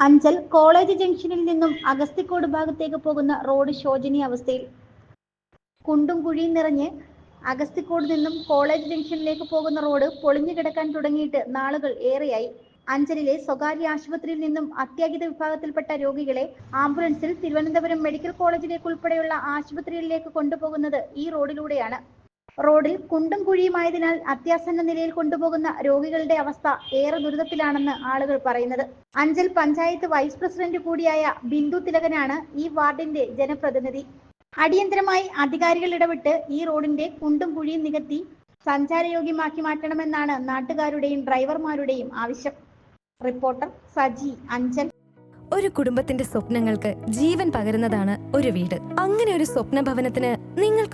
Anchal college ജംഗ്ഷനിൽ നിന്നും അഗസ്തിക്കോട് ഭാഗത്തേക്ക് പോകുന്ന റോഡ് ശോചനീയ അവസ്ഥയിൽ കുണ്ടും കുഴിയും നിറഞ്ഞ് അഗസ്തിക്കോട് നിന്നും കോളേജ് ജംഗ്ഷനിലേക്ക് പോകുന്ന റോഡ് പൊളിഞ്ഞു കിടക്കാൻ തുടങ്ങിയിട്ട് നാളുകൾ ഏറെയായി. അഞ്ചലിലെ സ്വകാര്യ ആശുപത്രിയിൽ നിന്നും അത്യാഹിത വിഭാഗത്തിൽപ്പെട്ട രോഗികളെ ആംബുലൻസിൽ തിരുവനന്തപുരം മെഡിക്കൽ കോളേജിലേക്ക് ഉൾപ്പെടെയുള്ള ആശുപത്രികളിലേക്ക് കൊണ്ടുപോകുന്നത് ഈ റോഡിലൂടെയാണ്. റോഡിൽ കുണ്ടും കുഴിയുമായതിനാൽ അത്യാസന്ന നിലയിൽ കൊണ്ടുപോകുന്ന രോഗികളുടെ അവസ്ഥ ഏറെ ദുരിതത്തിലാണെന്ന് ആളുകൾ പറയുന്നത്. അഞ്ചൽ പഞ്ചായത്ത് വൈസ് പ്രസിഡന്റ് കൂടിയായ ബിന്ദു തിലകനാണ് ഈ വാർഡിന്റെ ജനപ്രതിനിധി. അടിയന്തരമായി അധികാരികൾ ഇടപെട്ട് ഈ റോഡിന്റെ കുണ്ടും കുഴിയും നികത്തി സഞ്ചാരയോഗ്യമാക്കി മാറ്റണമെന്നാണ് നാട്ടുകാരുടെയും ഡ്രൈവർമാരുടെയും ആവശ്യം. റിപ്പോർട്ടർ സജി അഞ്ചൽ. ഒരു കുടുംബത്തിന്റെ സ്വപ്നങ്ങൾക്ക് ജീവൻ പകരുന്നതാണ് ഒരു വീട്. അങ്ങനെ ഒരു സ്വപ്ന ഭവനത്തിന്